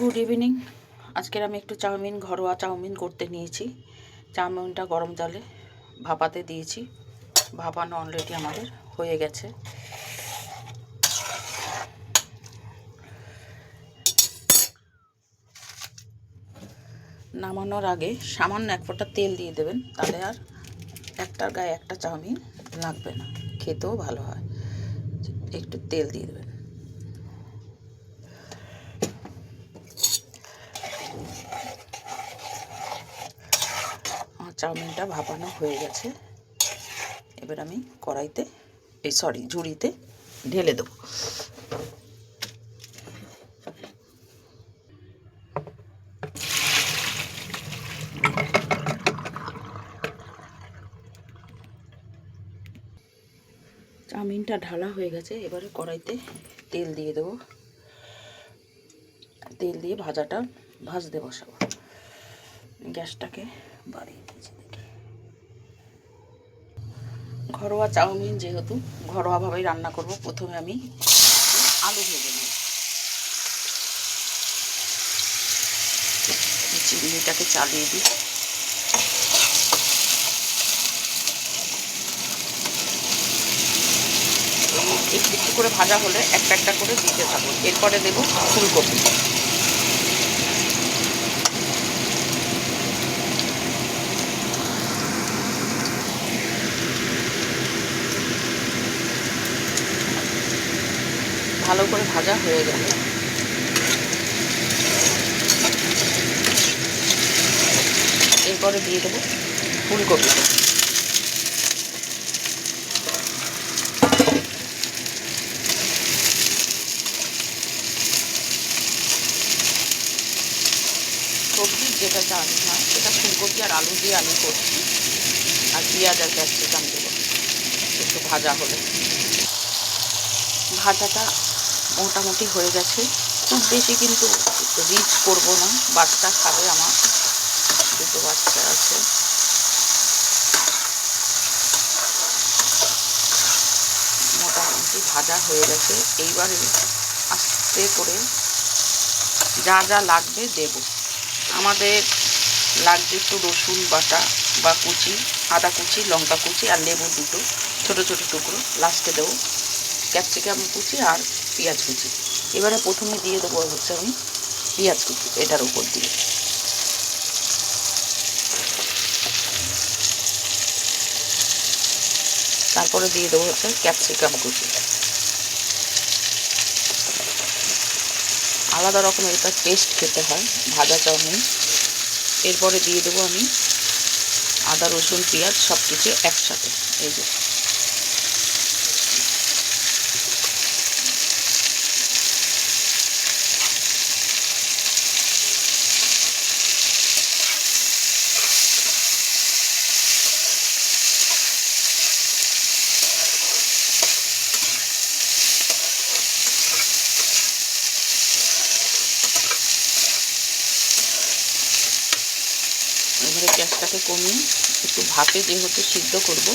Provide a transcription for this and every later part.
Good evening আজকের আমি একটু চাউমিন, ঘরোয়া চাউমিন করতে নিয়েছি। চাউমিনটা গরম জলে ভাপাতে দিয়েছি। ভাপানো অলরেডি আমাদের হয়ে গেছে। নামানোর আগে সামান্য এক ফোঁটা তেল দিয়ে দেবেন, তাহলে আর একটার গায়ে একটা চাউমিন লাগবে না। খেতেও ভালো হয়। একটু তেল দিয়ে দেবেন আমার চাউমিনটা ভাপানো হয়ে গেছে। এবার আমি কড়াইতে, এই সরি ঝুড়িতে ঢেলে দেবো। চাউমিনটা ঢালা হয়ে গেছে, এবারে কড়াইতে তেল দিয়ে দেবো। তেল দিয়ে ভাজাটা, ভাজতে বসাবো। গ্যাসটাকে বাড়িয়ে দেখি। ঘরোয়া চাউমিন যেহেতু, ঘরোয়াভাবেই রান্না করব। প্রথমে আমি আলু ভেজে নেব। চিংড়িটাকে চালিয়ে দিই। একটু একটু করে ভাজা হলে একটা একটা করে দিতে থাকব। এরপরে দেবো ফুলকপি। ভালো করে ভাজা হয়ে গেল। এরপরে দিয়ে দেবো ফুলকপি। সবজি যেটা চাউমিন হয়, সেটা ফুলকপি আর আলু দিয়ে আমি করছি। আর পেঁয়াজ আর ক্যাপসিকাম দেবো। একটু ভাজা হলে। ভাজাটা মোটামুটি হয়ে গেছে। খুব বেশি কিন্তু রিচ করব না। বাচ্চা খাবে আমার। দুটো বাচ্চা আছে। মোটামুটি ভাজা হয়ে গেছে। এইবারে আস্তে করে যা যা লাগবে দেব। আমাদের লাগবে একটু রসুন বাটা বা কুচি, আদা কুচি, লঙ্কা কুচি আর লেবু দুটো, ছোট ছোট টুকরো। লাস্টে দেবো। ক্যাপসিকাম কুচি আর পেঁয়াজ কুচি। এবারে প্রথমে দিয়ে দেবো হচ্ছে আমি পেঁয়াজ কুচি, এটার উপর দিয়ে। তারপরে দিয়ে দেবো হচ্ছে ক্যাপসিকাম কুচি। আলাদা রকমের এটা টেস্ট খেতে হয়, ভাজা চাউমিন। এরপরে দিয়ে দেবো আমি আদা রসুন পেঁয়াজ সব কিছু একসাথে, এই যে। এবারে গ্যাসটাকে কমিয়ে একটু ভাপে যেহেতু সিদ্ধ করব,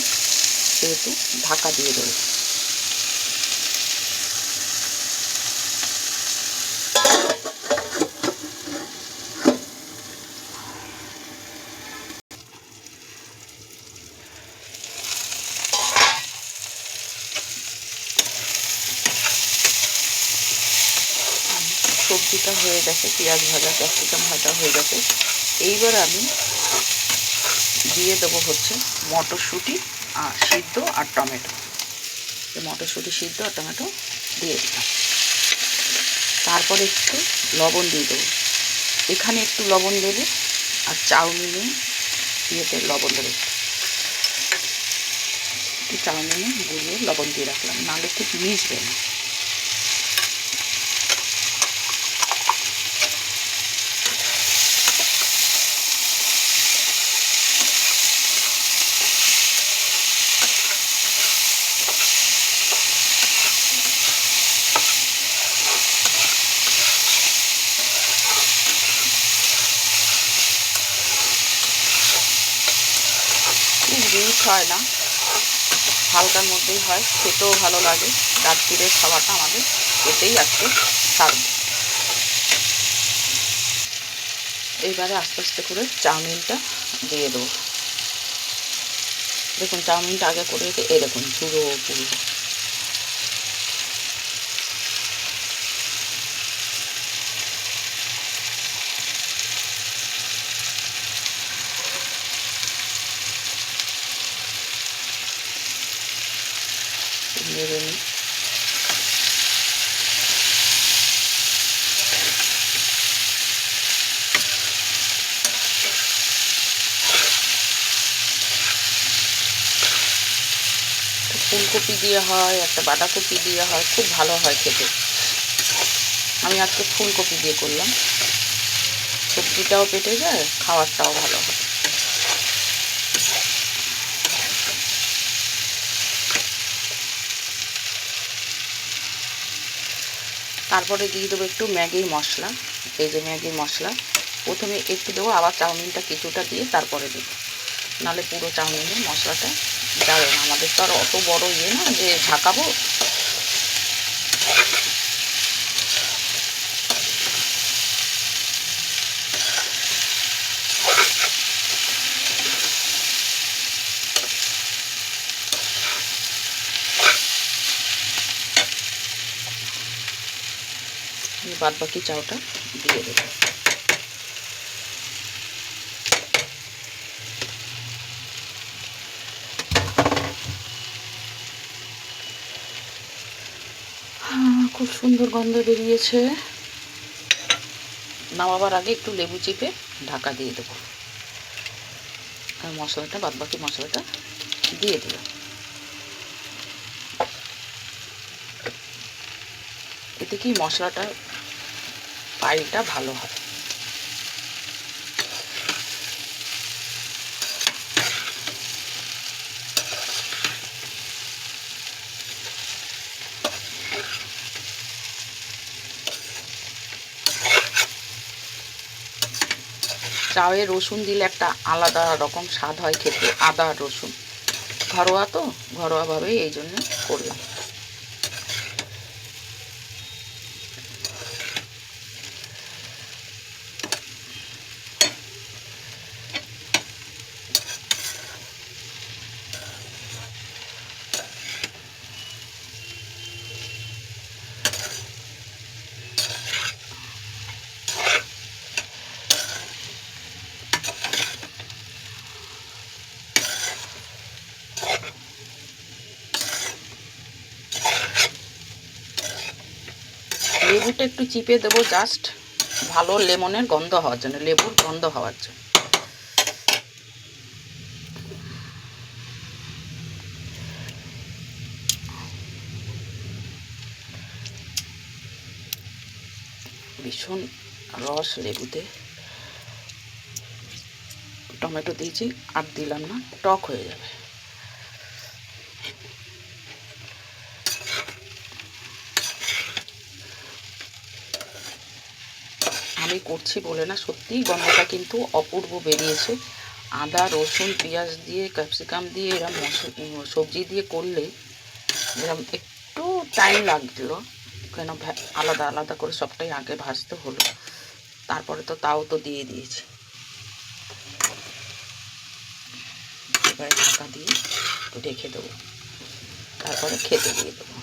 সেহেতু ঢাকা দিয়ে দেবো। সবজিটা হয়ে গেছে, পেঁয়াজ ভাজা, ক্যাপসিকাম ভাজা হয়ে গেছে। এইবার আমি দিয়ে দেবো হচ্ছে মটরশুঁটি আর সিদ্ধ আর টমেটো। মটরশুঁটি, সিদ্ধ আর টমেটো দিয়ে দিলাম। তারপরে একটু লবণ দিয়ে দেবো। এখানে একটু লবণ দেবে আর চাউমিনে ইয়েতে লবণ দেবে। একটু চাউমিনে গুলিয়ে লবণ দিয়ে রাখলাম, নাহলে ঠিক মিশবে না খুব রিচ হয় না। হালকার মধ্যেই হয়, খেতেও ভালো লাগে। রাত্রিরের খাবারটা আমাদের এতেই আজকে সার্ভ এইবারে আস্তে আস্তে করে চাউমিনটা দিয়ে দেবো। দেখুন, চাউমিনটা আগে করে রেখে এরকম পুরো পুরো। নেড়ে নিই ফুলকপি দিয়ে হয়, একটা বাঁধাকপি দিয়ে হয়, খুব ভালো হয় খেতে। আমি আজকে ফুলকপি দিয়ে করলাম। সবজিটাও পেটে যায় খাওয়ারটাও ভালো হয়। তারপরে দিয়ে দেবো একটু ম্যাগির মশলা, এই যে ম্যাগির মশলা। প্রথমে একটু দেবো আবার চাউমিনটা কিছুটা দিয়ে তারপরে দেবো। নাহলে পুরো চাউমিনের মশলাটা যাবে না। আমাদের তো আর অত বড়ো ইয়ে না যে ঝাঁকাবো বাদ বাকি চাউটা দিয়ে দেবো। খুব সুন্দর গন্ধ বেরিয়েছে। নামাবার আগে একটু লেবু চিপে ঢাকা দিয়ে দেবো। আর মশলাটা, বাদ বাকি মশলাটা দিয়ে দিলাম। এতে কি মশলাটা পাইলটা ভালো হয়। চায়ে রসুন দিলে একটা আলাদা রকম স্বাদ হয় খেতে, আদা রসুন। ঘরোয়া তো, ঘরোয়াভাবেই এই জন্য করলাম। লেবুটা একটু চিপে দেবো জাস্ট ভালো লেমনের গন্ধ হওয়ার জন্য, লেবুর গন্ধ হওয়ার জন্য। ভীষণ রস লেবুতে। টমেটো দিয়েছি, আর দিলাম না, টক হয়ে যাবে। আমি করছি বলে না, সত্যিই গন্ধটা কিন্তু অপূর্ব বেরিয়েছে। আদা, রসুন, পেঁয়াজ দিয়ে, ক্যাপসিকাম দিয়ে, এরম সবজি দিয়ে করলে এরম একটু টাইম লাগছিল কেন আলাদা আলাদা করে সবটাই আগে ভাজতে হলো। তারপরে তো তাও তো দিয়ে দিয়েছি। এবারে ঢাকা দিয়ে রেখে দেবো। তারপরে খেতে দিয়ে দেবো।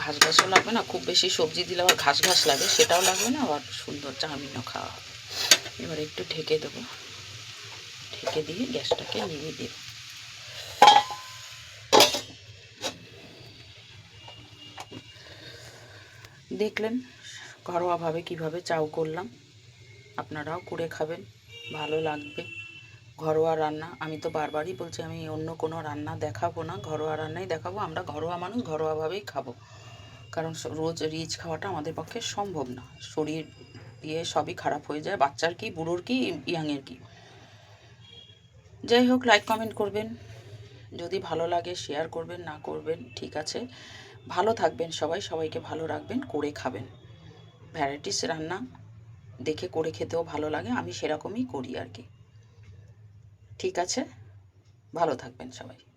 ঘাস ঘাসও লাগবে না, খুব বেশি সবজি দিলে আবার ঘাস ঘাস লাগে, সেটাও লাগবে না, আবার সুন্দর চাউমিনও খাওয়া এবার একটু ঢেকে দেবো। ঢেকে দিয়ে গ্যাসটাকে নিভিয়ে দেব। দেখলেন ঘরোয়াভাবে কীভাবে চাউ করলাম? আপনারাও করে খাবেন, ভালো লাগবে। ঘরোয়া রান্না, আমি তো বারবারই বলছি, আমি অন্য কোনো রান্না দেখাবো না, ঘরোয়া রান্নাই দেখাবো, আমরা ঘরোয়া মানুষ, ঘরোয়াভাবেই খাব। কারণ রোজ রিচ খাওয়াটা আমাদের পক্ষে সম্ভব না। শরীর দিয়ে সবই খারাপ হয়ে যায়, বাচ্চার কি, বুড়োর কি, ইয়াংয়ের কি। যাই হোক লাইক কমেন্ট করবেন। যদি ভালো লাগে শেয়ার করবেন, না করবেন, ঠিক আছে। ভালো থাকবেন সবাই, সবাইকে ভালো রাখবেন, করে খাবেন। ভ্যারাইটিস রান্না দেখে, করে খেতেও ভালো লাগে, আমি সেরকমই করি আর কি। ঠিক আছে? ভালো থাকবেন সবাই।